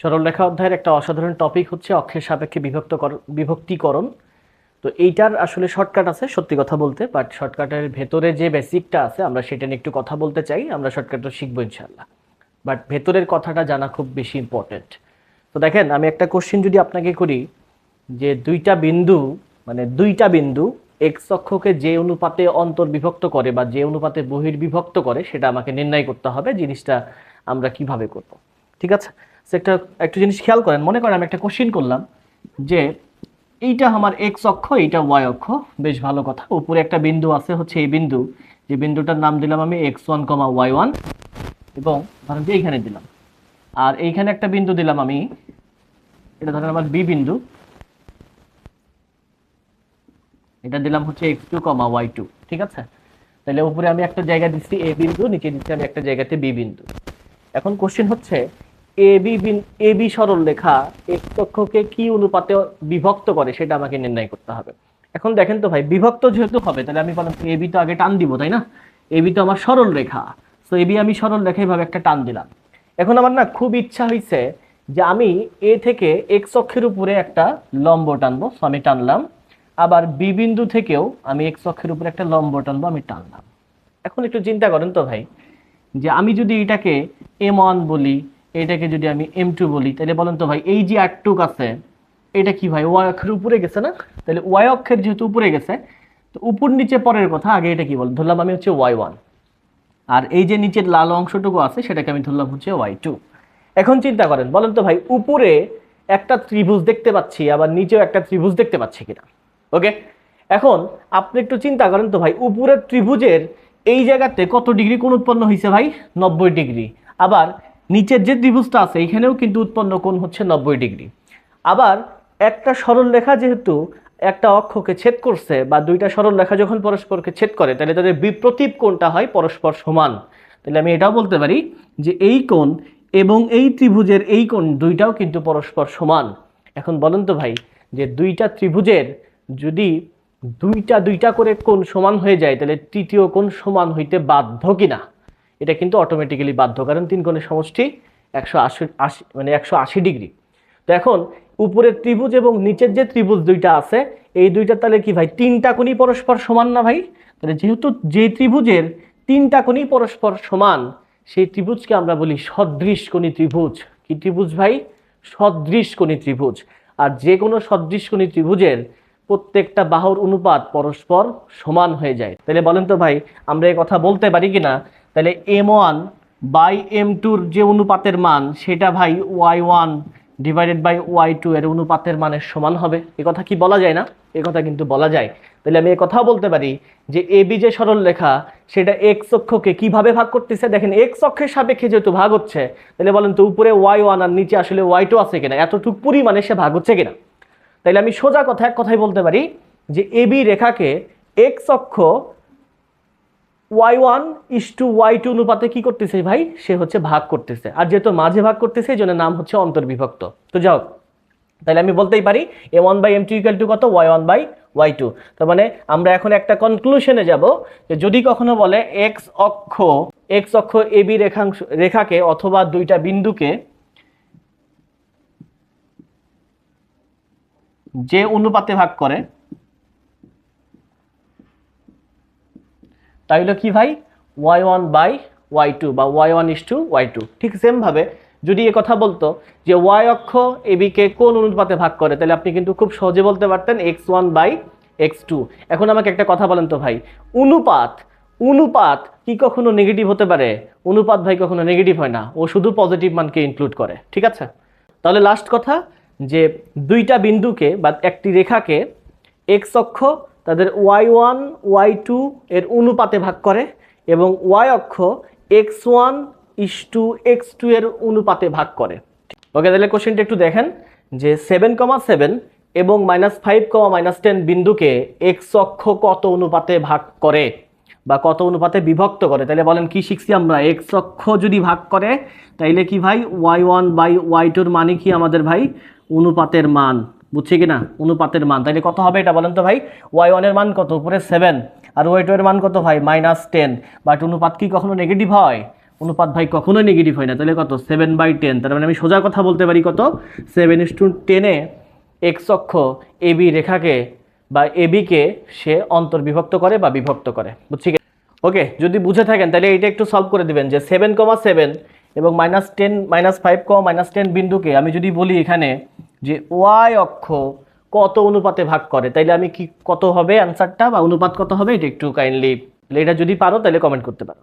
সরলরেখা অধ্যায়ের একটা অসাধারণ টপিক হচ্ছে অক্ষের সাপেক্ষে বিভক্ত বিভক্তিকরণ। তো এইটার আসলে শর্টকাট আছে, সত্যি কথা বলতে বাট শর্টকাটের ভেতরে যে বেসিকটা আছে, আমরা সেটা নিয়ে একটু কথা বলতে চাই, আমরা শর্টকাটটা শিখব ইনশাল্লাহ বাট ভেতরের কথাটা জানা খুব বেশি ইম্পর্টেন্ট তো দেখেন, আমি একটা কোশ্চেন যদি আপনাকে করি, যে দুইটা বিন্দু মানে দুইটা বিন্দু এক্স অক্ষকে যে অনুপাতে অন্তর্বিভক্ত করে বা যে অনুপাতে বহির্বিভক্ত করে, সেটা আমাকে নির্ণয় করতে হবে, জিনিসটা আমরা কীভাবে করব। ঠিক আছে? একটা একটা জিনিস খেয়াল করেন, মনে করেন আমি একটা কোশ্চেন করলাম যে এইটা আমার এক্স অক্ষ, এইটা ওয়াই অক্ষ। বেশ ভালো কথা। উপরে একটা বিন্দু আছে, হচ্ছে এই বিন্দু। যে বিন্দুটার নাম দিলাম আমি X one comma Y one এবং ধরেন যে এইখানে দিলাম। আর এইখানে একটা বিন্দু দিলাম আমি, এটা ধরেন আমার বি বিন্দু। এটা দিলাম হচ্ছে x two comma y two ঠিক আছে? তাহলে উপরে আমি একটা জায়গা দিচ্ছি এ বিন্দু, নিচে দিচ্ছি আমি একটা জায়গাতে বি বিন্দু। এখন কোশ্চেন হচ্ছে এ বি এ বি সরল রেখা এক্স অক্ষকে কি অনুপাতে বিভক্ত করে সেটা আমাকে নির্ণয় করতে হবে। এখন দেখেন তো ভাই, বিভক্ত যেহেতু হবে, তাহলে আমি বললাম এ বি তো আগে টান দিব, তাই না? এ বি তো আমার সরল রেখা, তো এ বি আমি সরল রেখা এইভাবে একটা টান দিলাম। এখন আমার না খুব ইচ্ছা হয়েছে যে আমি এ থেকে এক্স অক্ষের উপরে একটা লম্ব টানবো তো আমি টানলাম। আবার বি বিন্দু থেকেও আমি এক্স অক্ষের উপরে একটা লম্ব টানবো, আমি টানলাম। এখন একটু চিন্তা করেন তো ভাই, যে আমি যদি এটাকে এম ওয়ান বলি এটাকে যদি আমি এম টু বলি তাহলে বলেন তো ভাই, এই যে আটটুক আছে, এটা কি ভাই? ওয়াই অক্ষের উপরে গেছে না? তাহলে ওয়াই অক্ষের যেহেতু উপরে গেছে, তো উপর নিচে পরের কথা, আগে এটা কি বল ধরলাম আমি হচ্ছে ওয়াই ওয়ান আর এই যে নিচের লাল অংশটুকু আছে, সেটাকে আমি ধরলাম হচ্ছে ওয়াই টু এখন চিন্তা করেন, বলেন তো ভাই, উপরে একটা ত্রিভুজ দেখতে পাচ্ছি, আবার নিচেও একটা ত্রিভুজ দেখতে পাচ্ছি কিনা? ওকে এখন আপনি একটু চিন্তা করেন তো ভাই, উপরের ত্রিভুজের এই জায়গাতে কত ডিগ্রি কোন উৎপন্ন হয়েছে ভাই? নব্বই ডিগ্রি। আবার নিচের যে ত্রিভুজটা আছে এখানেও কিন্তু উৎপন্ন কোণ হচ্ছে নব্বই ডিগ্রি। আবার একটা সরল রেখা যেহেতু একটা অক্ষকে ছেদ করছে বা দুইটা সরল রেখা যখন পরস্পরকে ছেদ করে, তাহলে তাদের বিপ্রতীপ কোণটা হয় পরস্পর সমান। তাহলে আমি এটাও বলতে পারি যে এই কোণ এবং এই ত্রিভুজের এই কোণ দুইটাও কিন্তু পরস্পর সমান। এখন বলেন তো ভাই, যে দুইটা ত্রিভুজের যদি দুইটা দুইটা করে কোণ সমান হয়ে যায়, তাহলে তৃতীয় কোণ সমান হইতে বাধ্য কিনা? এটা কিন্তু অটোমেটিক্যালি বাধ্য, কারণ তিন কোণের সমষ্টি একশো আশি আশি মানে একশো আশি ডিগ্রি। তো এখন উপরের ত্রিভুজ এবং নিচের যে ত্রিভুজ দুইটা আছে, এই দুইটা তাহলে কি ভাই, তিনটা কোণই পরস্পর সমান না ভাই? তাহলে যেহেতু যে ত্রিভুজের তিনটা কোণই পরস্পর সমান, সেই ত্রিভুজকে আমরা বলি সদৃশ কোণী ত্রিভুজ। কি ত্রিভুজ ভাই? সদৃশ কোণী ত্রিভুজ। আর যে কোনো সদৃশ কোণী ত্রিভুজের প্রত্যেকটা বাহুর অনুপাত পরস্পর সমান হয়ে যায়। তাহলে বলেন তো ভাই, আমরা এই কথা বলতে পারি কি না তাহলে এম ওয়ান বাই এম টুর যে অনুপাতের মান, সেটা ভাই y one divided by y two এর অনুপাতের মানের সমান হবে। এ কথা কি বলা যায় না? এ কথা কিন্তু বলা যায়। তাহলে আমি এ কথাও বলতে পারি যে এ বি যে সরল রেখা, সেটা এক্স অক্ষকে কীভাবে ভাগ করতেছে? দেখেন এক্স অক্ষের সাপেক্ষে যেহেতু ভাগ হচ্ছে, তাহলে বলেন তো উপরে ওয়াই ওয়ান আর নিচে আসলে ওয়াই টু আছে কিনা? এতটুকু পরিমাণে সে ভাগ হচ্ছে কিনা? তাইলে আমি সোজা কথা, এক কথাই বলতে পারি যে এ বি রেখাকে এক্স অক্ষ y one is to y two অনুপাতে কী করতেছে ভাই? সে হচ্ছে ভাগ করতেছে। আর যেহেতু মাঝে ভাগ করতেছে, এই জন্য নাম হচ্ছে অন্তর্বিভক্ত। তো যাও, তাহলে আমি বলতেই পারি A one by m two equal to কত? Y one by y two তার মানে আমরা এখন একটা কনক্লুশনে যাব যে যদি কখনো বলে এক্স অক্ষ এক্স অক্ষ এ বি রেখাংশ, রেখাকে অথবা দুইটা বিন্দুকে যে অনুপাতে ভাগ করে তাই হলো কি ভাই? Y one by y two বা y one is to y two ঠিক সেমভাবে যদি এ কথা বলতো যে ওয়াই অক্ষ এবিকে কোন অনুপাতে ভাগ করে তাহলে আপনি কিন্তু খুব সহজে বলতে পারতেন x one by x two এখন আমাকে একটা কথা বলেন তো ভাই, অনুপাত অনুপাত কি কখনো নেগেটিভ হতে পারে? অনুপাত ভাই কখনো নেগেটিভ হয় না, ও শুধু পজিটিভ মানকে ইনক্লুড করে, ঠিক আছে? তাহলে লাস্ট কথা যে দুইটা বিন্দুকে বা একটি রেখাকে এক্স অক্ষ তাদের ওয়াই ওয়ান, ওয়াই টু এর অনুপাতে ভাগ করে এবং ওয়াই অক্ষ x one is to x two এর অনুপাতে ভাগ করে। ওকে, তাহলে কোশ্চেনটা একটু দেখেন যে সেভেন কমা সেভেন এবং minus five comma minus ten বিন্দুকে এক্স অক্ষ কত অনুপাতে ভাগ করে বা কত অনুপাতে বিভক্ত করে? তাহলে বলেন কি শিখছি আমরা? এক্স অক্ষ যদি ভাগ করে, তাইলে কি ভাই? ওয়াই ওয়ান বাই ওয়াই টুর মানে কি আমাদের ভাই? অনুপাতের মান। বুঝছি কি না? অনুপাতের মান। তাহলে কত হবে এটা বলেন তো ভাই? ওয়াই ওয়ানের মান কত? উপরে সেভেন আর ওয়াই টু এর মান কত ভাই? মাইনাস টেন বাট অনুপাত কি কখনো নেগেটিভ হয়? অনুপাত ভাই কখনোই নেগেটিভ হয় না। তাহলে কত? সেভেন বাই টেন তার মানে আমি সোজা কথা বলতে পারি কত? সেভেন ইস টু টেনে এক্স অক্ষ এবি রেখাকে বা এবিকে সে অন্তর্বিভক্ত করে বা বিভক্ত করে। বুঝছি কি? ওকে যদি বুঝে থাকেন তাহলে এইটা একটু সলভ করে দিবেন যে সেভেন কমা সেভেন এবং minus ten minus five comma minus ten বিন্দুকে আমি যদি বলি এখানে যে ওয়াই অক্ষ কত অনুপাতে ভাগ করে? তাইলে আমি কি কত হবে? অ্যান্সারটা বা অনুপাত কত হবে? এটা একটু কাইন্ডলি এটা যদি পারো তাহলে কমেন্ট করতে পারো।